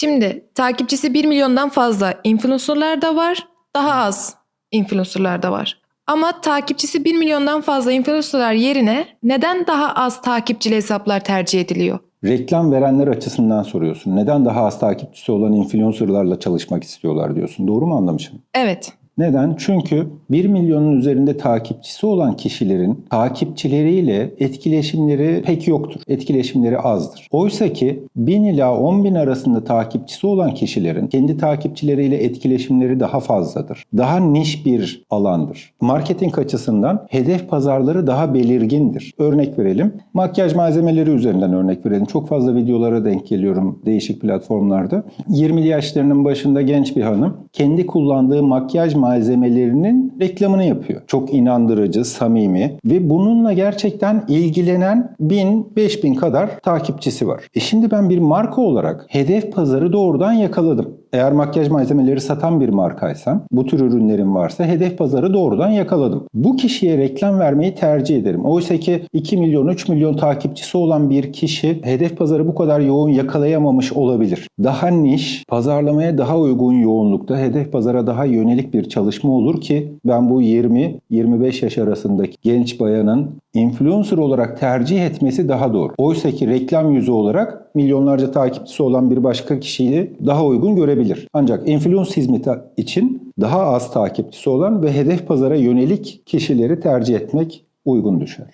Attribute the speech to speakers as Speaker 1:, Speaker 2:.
Speaker 1: Şimdi takipçisi 1 milyondan fazla influencerlar da var, daha az influencerlar da var. Ama takipçisi 1 milyondan fazla influencerlar yerine neden daha az takipçili hesaplar tercih ediliyor?
Speaker 2: Reklam verenler açısından soruyorsun. Neden daha az takipçisi olan influencerlarla çalışmak istiyorlar diyorsun. Doğru mu anlamışım?
Speaker 1: Evet.
Speaker 2: Neden? Çünkü 1 milyonun üzerinde takipçisi olan kişilerin takipçileriyle etkileşimleri pek yoktur. Etkileşimleri azdır. Oysa ki 1000 ila 10 bin arasında takipçisi olan kişilerin kendi takipçileriyle etkileşimleri daha fazladır. Daha niş bir alandır. Marketing açısından hedef pazarları daha belirgindir. Örnek verelim. Makyaj malzemeleri üzerinden örnek verelim. Çok fazla videolara denk geliyorum değişik platformlarda. 20'li yaşlarının başında genç bir hanım kendi kullandığı makyaj malzemelerinin reklamını yapıyor. Çok inandırıcı, samimi ve bununla gerçekten ilgilenen 1000-5000 kadar takipçisi var. E şimdi ben bir marka olarak hedef pazarı doğrudan yakaladım. Eğer makyaj malzemeleri satan bir markaysam, bu tür ürünlerim varsa hedef pazarı doğrudan yakaladım. Bu kişiye reklam vermeyi tercih ederim. Oysa ki 2 milyon, 3 milyon takipçisi olan bir kişi hedef pazarı bu kadar yoğun yakalayamamış olabilir. Daha niş, pazarlamaya daha uygun yoğunlukta hedef pazara daha yönelik bir çalışma olur ki ben bu 20-25 yaş arasındaki genç bayanın influencer olarak tercih etmesi daha doğru. Oysa ki reklam yüzü olarak milyonlarca takipçisi olan bir başka kişiyi daha uygun görebilir. Ancak influence hizmeti için daha az takipçisi olan ve hedef pazara yönelik kişileri tercih etmek uygun düşer.